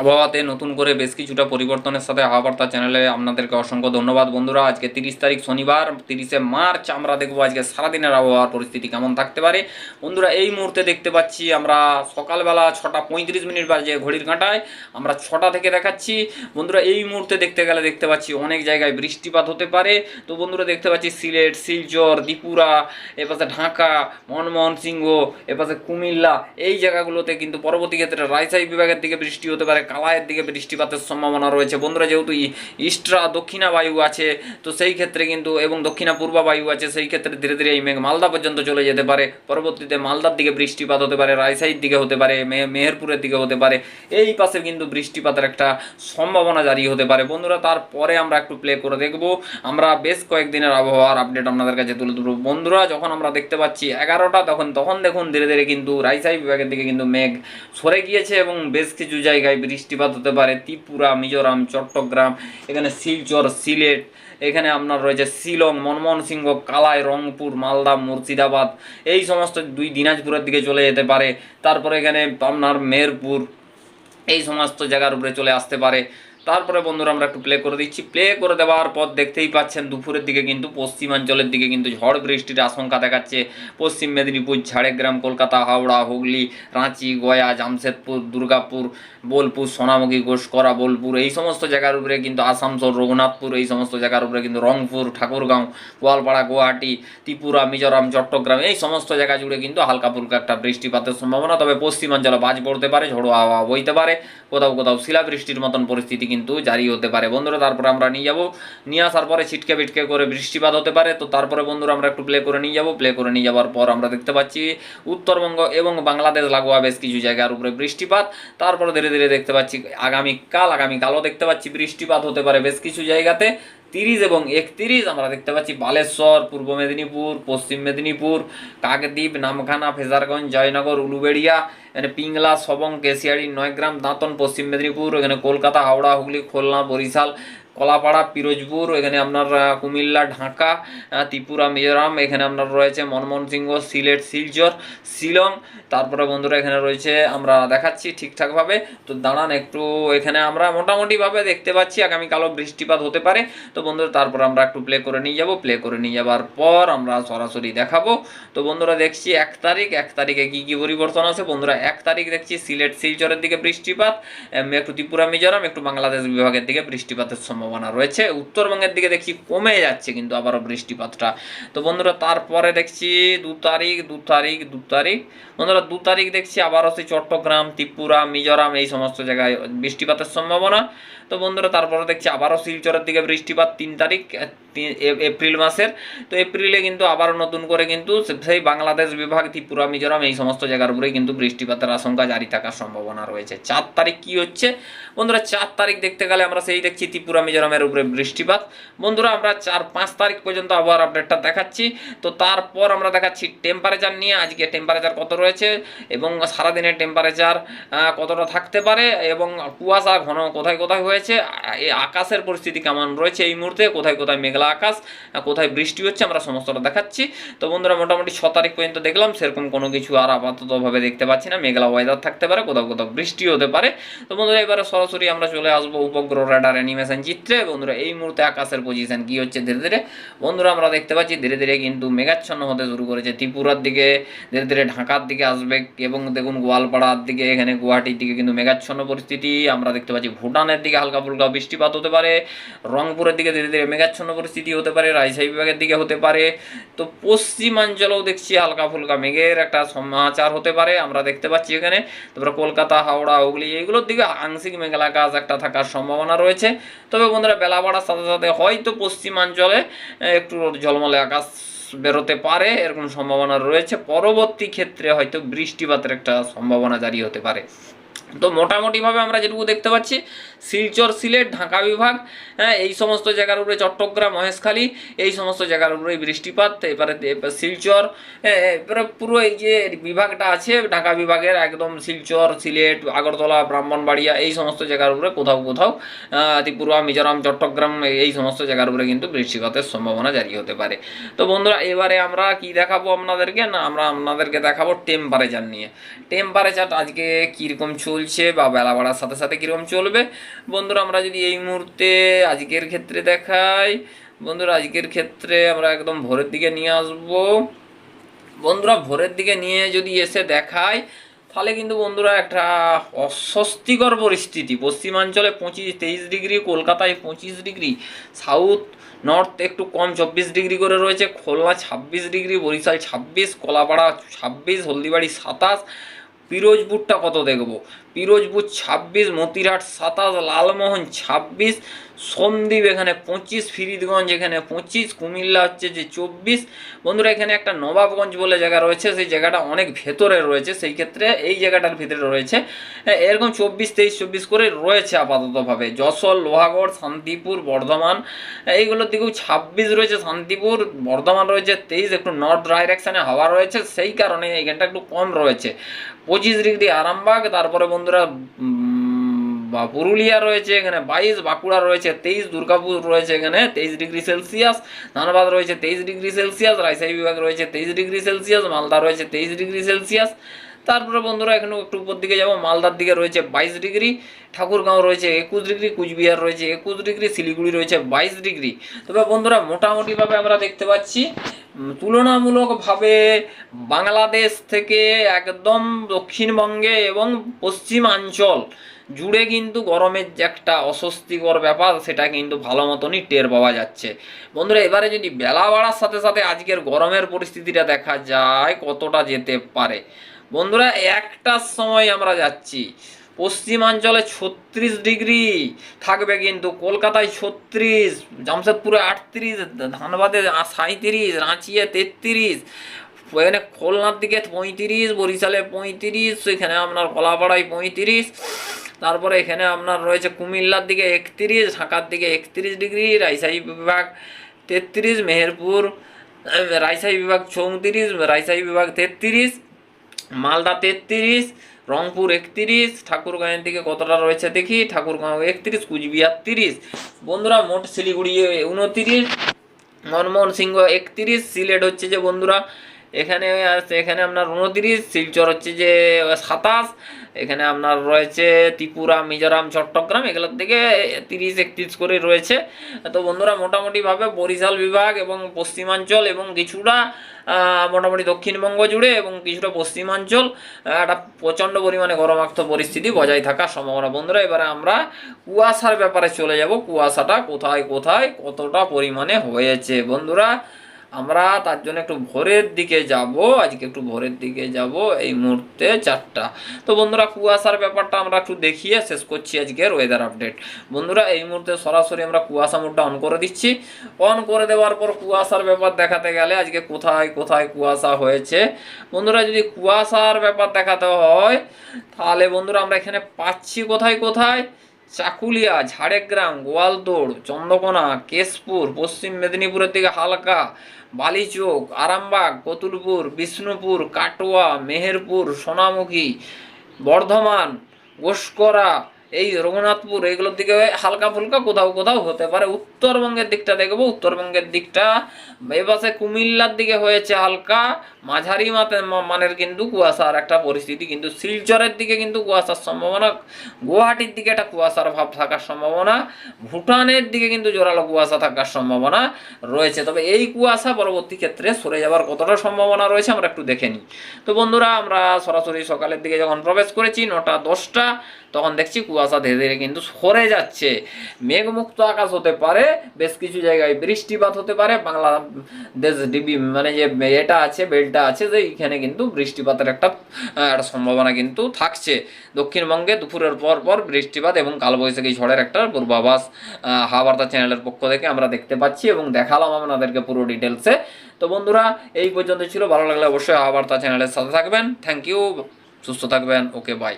আবহাওয়াতে নতুন করে বেশ কিছুটা পরিবর্তনের সাথে আবহাওয়া চ্যানেলে আপনাদেরকে অসংখ্য ধন্যবাদ। বন্ধুরা, আজকে তিরিশ তারিখ শনিবার, তিরিশে মার্চ। আমরা দেখব আজকে সারাদিনের আবহাওয়ার পরিস্থিতি কেমন থাকতে পারে। বন্ধুরা, এই মুহূর্তে দেখতে পাচ্ছি আমরা সকালবেলা ছটা পঁয়ত্রিশ মিনিট বাজে ঘড়ির কাঁটায়। আমরা ছটা থেকে দেখাচ্ছি। বন্ধুরা, এই মুহূর্তে দেখতে গেলে দেখতে পাচ্ছি অনেক জায়গায় বৃষ্টিপাত হতে পারে। তো বন্ধুরা, দেখতে পাচ্ছি সিলেট, শিলচর, ত্রিপুরা, এপাশে ঢাকা, মনমোহন সিংহ, এপাশে কুমিল্লা। এই জায়গাগুলোতে কিন্তু পরবর্তী ক্ষেত্রে রাজশাহী বিভাগের দিকে বৃষ্টি হতে পারে। কালায়ের দিকে বৃষ্টিপাতের সম্ভাবনা রয়েছে। বন্ধুরা, যেহেতু ইস্টরা দক্ষিণা বায়ু আছে, তো সেই ক্ষেত্রে কিন্তু, এবং দক্ষিণা পূর্ব বায়ু আছে, সেই ক্ষেত্রে ধীরে ধীরে এই মেঘ মালদা পর্যন্ত চলে যেতে পারে। পরবর্তীতে মালদার দিকে বৃষ্টিপাত হতে পারে, রাজশাহীর দিকে হতে পারে মেহেরপুরের দিকে হতে পারে। এই পাশে কিন্তু বৃষ্টিপাতের একটা সম্ভাবনা জারি হতে পারে। বন্ধুরা, তারপরে আমরা একটু প্লে করে দেখব। আমরা বেশ কয়েকদিনের আবহাওয়ার আপডেট আপনাদের কাছে তুলে ধরবো। বন্ধুরা, যখন আমরা দেখতে পাচ্ছি এগারোটা, তখন তখন দেখুন ধীরে ধীরে কিন্তু রাজশাহী বিভাগের দিকে কিন্তু মেঘ সরে গিয়েছে, এবং বেশ কিছু জায়গায় বৃষ্টিপাত হতে পারে, ত্রিপুরা, মিজোরাম, চট্টগ্রাম, এখানে শিলচর, সিলেট, এখানে আপনার রয়েছে শিলং মনমোহন সিংহ কালাই, রংপুর, মালদা, মুর্শিদাবাদ, এই সমস্ত দুই দিনাজপুরের দিকে চলে যেতে পারে। তারপরে এখানে আপনার মেহেরপুর, এই সমস্ত জায়গার উপরে চলে আসতে পারে। তারপরে বন্ধুরা আমরা একটু প্লে করে দিচ্ছি। প্লে করে দেওয়ার পর দেখতেই পাচ্ছেন দুপুরের দিকে কিন্তু পশ্চিমাঞ্চলের দিকে কিন্তু ঝড় বৃষ্টির আশঙ্কা দেখাচ্ছে। পশ্চিম মেদিনীপুর, ঝাড়গ্রাম, কলকাতা, হাওড়া, হুগলি, রাঁচি, গয়া, জামশেদপুর, দুর্গাপুর, বোলপুর, সোনামুখী, ঘোষকরা, বোলপুর এই সমস্ত জায়গার উপরে কিন্তু আসানসোল, রঘুনাথপুর এই সমস্ত জায়গার উপরে কিন্তু রংপুর, ঠাকুরগাঁও, গোয়ালপাড়া, গুয়াহাটি, ত্রিপুরা, মিজোরাম, চট্টগ্রাম এই সমস্ত জায়গা জুড়ে কিন্তু হালকা ফুলকা একটা বৃষ্টিপাতের সম্ভাবনা। তবে পশ্চিমাঞ্চলে বাজ পড়তে পারে, ঝড়ো হাওয়া বইতে পারে। কোথাও কোথাও শিলাবৃষ্টির মতন পরিস্থিতি কিন্তু জারি হতে পারে। বন্ধুরা, তারপরে আমরা নিয়ে যাব। নিয়ে আসার পরে ছিটকে বিটকে করে বৃষ্টিপাত হতে পারে। তো তারপরে বন্ধুরা, আমরা একটু প্লে করে নিয়ে যাব। প্লে করে নিয়ে যাওয়ার পর আমরা দেখতে পাচ্ছি উত্তরবঙ্গ এবং বাংলাদেশ লাগোয়া বেশ কিছু জায়গার উপরে বৃষ্টিপাত। তারপরে ধীরে ধীরে দেখতে পাচ্ছি আগামীকাল, আগামীকালও দেখতে পাচ্ছি বৃষ্টিপাত হতে পারে বেশ কিছু জায়গাতে। তিরিশ এবং একত্রিশ, আমরা দেখতে পাচ্ছি বালেশ্বর, পূর্ব মেদিনীপুর, পশ্চিম মেদিনীপুর, কাকদ্বীপ, নামখানা, ফেজারগঞ্জ, জয়নগর, উলুবেড়িয়া, এখানে পিংলা, সবং, কেশিয়াড়ি, নয়গ্রাম, দাঁতন, পশ্চিম মেদিনীপুর, এখানে কলকাতা, হাওড়া, হুগলি, খুলনা, বরিশাল কলাপাড়া, পিরোজপুর, এখানে আপনার কুমিল্লা, ঢাকা ত্রিপুরা, মিজোরাম, এখানে আপনার রয়েছে মনমোহন সিংহ, সিলেট, শিলচর, শিলং। তারপরে বন্ধুরা এখানে রয়েছে, আমরা দেখাচ্ছি ঠিকঠাকভাবে। তো দাঁড়ান একটু, এখানে আমরা মোটামুটিভাবে দেখতে পাচ্ছি, আগামীকালও বৃষ্টিপাত হতে পারে। তো বন্ধুরা, তারপর আমরা একটু প্লে করে নিয়ে যাব। প্লে করে নিয়ে যাবার পর আমরা সরাসরি দেখাবো। তো বন্ধুরা, দেখছি এক তারিখ। এক তারিখে কি কি পরিবর্তন আছে? বন্ধুরা, এক তারিখ দেখছি সিলেট, শিলচরের দিকে বৃষ্টিপাত একটু ত্রিপুরা, মিজোরাম, একটু বাংলাদেশ বিভাগের দিকে বৃষ্টিপাতের সম্ভাবনা রয়েছে। উত্তরবঙ্গের দিকে দেখছি কমে যাচ্ছে কিন্তু আবারও বৃষ্টিপাতটা। তো বন্ধুরা, তারপরে দেখছি দু তারিখ দু তারিখ দু তারিখ। বন্ধুরা, দু তারিখ দেখছি আবারও সেই চট্টগ্রাম, ত্রিপুরা, মিজোরাম এই সমস্ত জায়গায় বৃষ্টিপাতের সম্ভাবনা। তো বন্ধুরা, তারপরে দেখছি আবারও শিলচরের দিকে বৃষ্টিপাত তিন তারিখ এপ্রিল মাসের। তো এপ্রিলে কিন্তু আবারও নতুন করে কিন্তু সেই বাংলাদেশ বিভাগ, ত্রিপুরা, মিজোরাম এই সমস্ত জায়গার উপরেই কিন্তু বৃষ্টিপাতের আশঙ্কা জারি থাকার সম্ভাবনা রয়েছে। চার তারিখ কি হচ্ছে? বন্ধুরা, চার তারিখ দেখতে গেলে আমরা সেই দেখছি ত্রিপুরা মিজোরামের উপরে বৃষ্টিপাত। বন্ধুরা, আমরা চার পাঁচ তারিখ পর্যন্ত আবহাওয়ার আপডেটটা দেখাচ্ছি। তো তারপর আমরা দেখাচ্ছি টেম্পারেচার নিয়ে। আজকে টেম্পারেচার কত রয়েছে এবং সারাদিনের টেম্পারেচার কতটা থাকতে পারে এবং কুয়াশা ঘন কোথায় কোথায় হয়েছে আকাশের পরিস্থিতি কেমন রয়েছে এই মুহূর্তে, কোথায় কোথায় মেঘলা আকাশ কোথায় বৃষ্টি হচ্ছে আমরা সমস্তটা দেখাচ্ছি। তো বন্ধুরা, মোটামুটি ছ তারিখ পর্যন্ত দেখলাম, সেরকম কোনো কিছু আর আপাততভাবে দেখতে পাচ্ছি না। মেঘলা ওয়েদার থাকতে পারে, কোথাও কোথাও বৃষ্টি হতে পারে। তো বন্ধুরা, এবারে সরাসরি আমরা চলে আসব উপগ্রহ রেডার অ্যানিমেশন চিত্রে বন্ধুরা, এই মুহূর্তে আকাশের পজিশন কি হচ্ছে? ধীরে ধীরে বন্ধুরা, আমরা দেখতে পাচ্ছি ধীরে ধীরে কিন্তু মেঘাচ্ছন্ন হতে শুরু করেছে। ত্রিপুরার দিকে ধীরে ধীরে ঢাকার দিকে আসবে এবং দেখুন গোয়ালপাড়ার দিকে, এখানে গুয়াহাটির দিকে কিন্তু মেঘাচ্ছন্ন পরিস্থিতি। আমরা দেখতে পাচ্ছি ভুটানের দিকে হালকা ফুলকা বৃষ্টিপাত হতে পারে। রংপুরের দিকে ধীরে ধীরে মেঘাচ্ছন্ন পরিস্থিতি হতে পারে। রাজশাহী বিভাগের দিকে হতে পারে। তো পশ্চিমাঞ্চলেও দেখছি হালকা ফুলকা মেঘের একটা সমাচার হতে পারে। আমরা দেখতে পাচ্ছি এখানে তারপরে কলকাতা, হাওড়া, হুগলি, এইগুলোর দিকে আংশিক মেঘলা আকাশ একটা থাকার সম্ভাবনা রয়েছে। তবে বন্ধুরা, বেলা বাড়ার সাথে সাথে হয়তো পশ্চিমাঞ্চলে একটু জলমালে আকাশ বেরোতে পারে, এরকম সম্ভাবনা রয়েছে। পরবর্তী ক্ষেত্রে হয়তো বৃষ্টিপাতের একটা সম্ভাবনা জারি হতে পারে। তো মোটামুটিভাবে আমরা যেটুকু দেখতে পাচ্ছি শিলচর সিলেট ঢাকা বিভাগ হ্যাঁ এই সমস্ত জায়গার উপরে চট্টগ্রাম মহেশখালী এই সমস্ত জায়গার উপরে বৃষ্টিপাত এবারে শিলচর হ্যাঁ, এবারে পুরো এই যে বিভাগটা আছে ঢাকা বিভাগের একদম শিলচর সিলেট আগরতলা ব্রাহ্মণবাড়িয়া এই সমস্ত জায়গার উপরে কোথাও কোথাও ত্রিপুরা মিজোরাম চট্টগ্রাম এই সমস্ত জায়গার উপরে কিন্তু বৃষ্টিপাতের সম্ভাবনা জারি হতে পারে। তো বন্ধুরা এবারে আমরা কি দেখাবো আপনাদেরকে? না আমরা আপনাদেরকে দেখাবো টেম্পারেচার নিয়ে। টেম্পারেচার আজকে কীরকম চলছে চলছে বা বেলা বাড়ার সাথে সাথে কীরকম চলবে? বন্ধুরা, আমরা যদি এই মুহূর্তে আজকের ক্ষেত্রে দেখাই, বন্ধুরা, আজকের ক্ষেত্রে আমরা একদম ভোরের দিকে নিয়ে আসব। বন্ধুরা, ভোরের দিকে নিয়ে যদি এসে দেখায় তাহলে কিন্তু বন্ধুরা একটা অস্বস্তিকর পরিস্থিতি। পশ্চিমাঞ্চলে পঁচিশ, তেইশ ডিগ্রি, কলকাতায় পঁচিশ ডিগ্রি, সাউথ নর্থ একটু কম, চব্বিশ ডিগ্রি করে রয়েছে, খুলনা ছাব্বিশ ডিগ্রি, বরিশাল ছাব্বিশ, কলাপাড়া ছাব্বিশ, হলদিবাড়ি সাতাশ, পিরোজপুরটা কত দেখব? পিরোজপুর ছাব্বিশ, মতিরহাট সাতাশ, লালমোহন ছাব্বিশ, সন্দ্বীপ এখানে পঁচিশ, ফিরিদগঞ্জ এখানে পঁচিশ, কুমিল্লা হচ্ছে যে চব্বিশ। বন্ধুরা, এখানে একটা নবাবগঞ্জ বলে জায়গা রয়েছে, সেই জায়গাটা অনেক ভেতরে রয়েছে, সেই ক্ষেত্রে এই জায়গাটার ভিতরে রয়েছে। এরকম চব্বিশ, তেইশ, চব্বিশ করে রয়েছে আপাততভাবে। যশোর, লোহাগড়, শান্তিপুর, বর্ধমান এইগুলোর দিকেও ছাব্বিশ রয়েছে, শান্তিপুর, বর্ধমান রয়েছে তেইশ, একটু নর্থ ডাইরেকশানে হাওয়া রয়েছে, সেই কারণে এইখানটা একটু কম রয়েছে। পঁচিশ ডিগ্রি আরামবাগ, তারপরে বন্ধুরা বা পুরুলিয়া রয়েছে এখানে, বাইশ, বাঁকুড়া রয়েছে তেইশ, দুর্গাপুর রয়েছে এখানে তেইশ ডিগ্রি সেলসিয়াস, ধানবাদ রয়েছে তেইশ ডিগ্রি সেলসিয়াস, রাজশাহী বিভাগ রয়েছে তেইশ ডিগ্রি সেলসিয়াস, মালদা রয়েছে তেইশ ডিগ্রি সেলসিয়াস। তারপরে বন্ধুরা এখানে একটু উপর দিকে যাব, মালদার দিকে রয়েছে বাইশ ডিগ্রি, ঠাকুরগাঁও রয়েছে একুশ ডিগ্রি, কুচবিহার রয়েছে একুশ ডিগ্রি, শিলিগুড়ি রয়েছে বাইশ ডিগ্রি। তবে বন্ধুরা মোটামুটিভাবে আমরা দেখতে পাচ্ছি তুলনামূলকভাবে বাংলাদেশ থেকে একদম দক্ষিণবঙ্গে এবং পশ্চিমাঞ্চল জুড়ে কিন্তু গরমের যে একটা অস্বস্তিকর ব্যাপার, সেটা কিন্তু ভালো মতনই টের পাওয়া যাচ্ছে। বন্ধুরা, এবারে যদি বেলা বাড়ার সাথে সাথে আজকের গরমের পরিস্থিতিটা দেখা যায়, কতটা যেতে পারে? বন্ধুরা একটার সময় আমরা যাচ্ছি। পশ্চিমাঞ্চলে ছত্রিশ ডিগ্রি থাকবে কিন্তু, কলকাতায় ছত্রিশ, জামশেদপুরে আটত্রিশ, ধানবাদে সাঁত্রিশ রাঁচিয়ে তেত্রিশ, এখানে খুলনার দিকে পঁয়ত্রিশ, বরিশালে পঁয়ত্রিশ, এখানে আপনার কলাপাড়ায় পঁয়ত্রিশ, তারপরে এখানে আপনার রয়েছে কুমিল্লার দিকে একত্রিশ, ঢাকার দিকে একত্রিশ ডিগ্রি, রাজশাহী বিভাগ তেত্রিশ, মেহেরপুর, রাজশাহী বিভাগ চৌত্রিশ, রাজশাহী বিভাগ তেত্রিশ মালদা তেত্রিশ, রংপুর একত্রিশ ঠাকুরগাঁয়ের দিকে কতটা রয়েছে দেখি? ঠাকুরগাঁও একত্রিশ, কুচবিহার তিরিশ। বন্ধুরা মোট শিলিগুড়ি উনত্রিশ, মনমোহন সিংহ একত্রিশ, সিলেট হচ্ছে যে বন্ধুরা এখানে এখানে আপনার উনতিরিশ, শিলচর হচ্ছে যে সাতাশ, এখানে আপনার রয়েছে ত্রিপুরা, মিজোরাম, চট্টগ্রাম, এগুলোর থেকে তিরিশ, একত্রিশ করে রয়েছে। তো বন্ধুরা, মোটামুটিভাবে বরিশাল বিভাগ এবং পশ্চিমাঞ্চল এবং কিছুটা মোটামুটি দক্ষিণবঙ্গ জুড়ে এবং কিছুটা পশ্চিমাঞ্চল একটা প্রচণ্ড পরিমাণে গরমাক্ত পরিস্থিতি বজায় থাকার সম্ভাবনা। বন্ধুরা, এবারে আমরা কুয়াশার ব্যাপারে চলে যাব। কুয়াশাটা কোথায় কোথায়, কতটা পরিমাণে হয়েছে? বন্ধুরা আমরা তার জন্য একটু ভোরের দিকে যাব, আজকে একটু ভোরের দিকে যাব এই মুহূর্তে চারটা। তো বন্ধুরা, কুয়াশার ব্যাপারটা আমরা একটু দেখিয়ে শেষ করছি আজকের ওয়েদার আপডেট বন্ধুরা, এই মুহূর্তে সরাসরি আমরা কুয়াশা মোডটা অন করে দিচ্ছি। অন করে দেওয়ার পর কুয়াশার ব্যাপার দেখাতে গেলে আজকে কোথায় কোথায় কুয়াশা হয়েছে? বন্ধুরা, যদি কুয়াশার ব্যাপার দেখাতে হয়, তাহলে বন্ধুরা আমরা এখানে পাচ্ছি কোথায় কোথায়? চাকুলিয়া, ঝাড়গ্রাম, গোয়ালতোড়, চন্দ্রকোনা, কেশপুর, পশ্চিম মেদিনীপুরের দিকে হালকা বালিচোক, আরামবাগ, কতুলপুর, বিষ্ণুপুর, কাটোয়া, মেহেরপুর, সোনামুখী, বর্ধমান ঘোষকরা এই রঘুনাথপুর এইগুলোর দিকে হালকা ফুলকা কোথাও কোথাও হতে পারে। উত্তরবঙ্গের দিকটা দেখব, উত্তরবঙ্গের দিকটা। এপাশে কুমিল্লার দিকে হয়েছে হালকা, মাঝারি মানের কিন্তু কুয়াশার একটা পরিস্থিতি। কিন্তু শিলচরের দিকে কিন্তু কুয়াশার সম্ভাবনা, গুয়াহাটির দিকে একটা কুয়াশার ভাব থাকার সম্ভাবনা, ভুটানের দিকে কিন্তু জোরালো কুয়াশা থাকার সম্ভাবনা রয়েছে। তবে এই কুয়াশা পরবর্তী ক্ষেত্রে সরে যাওয়ার কতটা সম্ভাবনা রয়েছে আমরা একটু দেখে নিই। তো বন্ধুরা, আমরা সরাসরি সকালের দিকে যখন প্রবেশ করেছি, নটা দশটা, তখন দেখছি কুয়াশা ধীরে ধীরে কিন্তু সরে যাচ্ছে। মেঘমুক্ত আকাশ হতে পারে বেশ কিছু জায়গায় বৃষ্টিপাত হতে পারে। বাংলাদেশ ডিবি মানে যে এটা আছে বেলটা আছে যে এইখানে কিন্তু বৃষ্টিপাতের একটা একটা সম্ভাবনা কিন্তু থাকছে। দক্ষিণবঙ্গে দুপুরের পর পর বৃষ্টিপাত এবং কালবৈশাখী ঝড়ের একটা পূর্বাভাস আহ, হাওয়াবার্তা চ্যানেলের পক্ষ থেকে আমরা দেখতে পাচ্ছি এবং দেখালাম আপনাদেরকে পুরো ডিটেলসে তো বন্ধুরা এই পর্যন্ত ছিল। ভালো লাগলে অবশ্যই হাওয়াবার্তা চ্যানেলের সাথে থাকবেন। থ্যাংক ইউ সুস্থ থাকবেন। Okay bye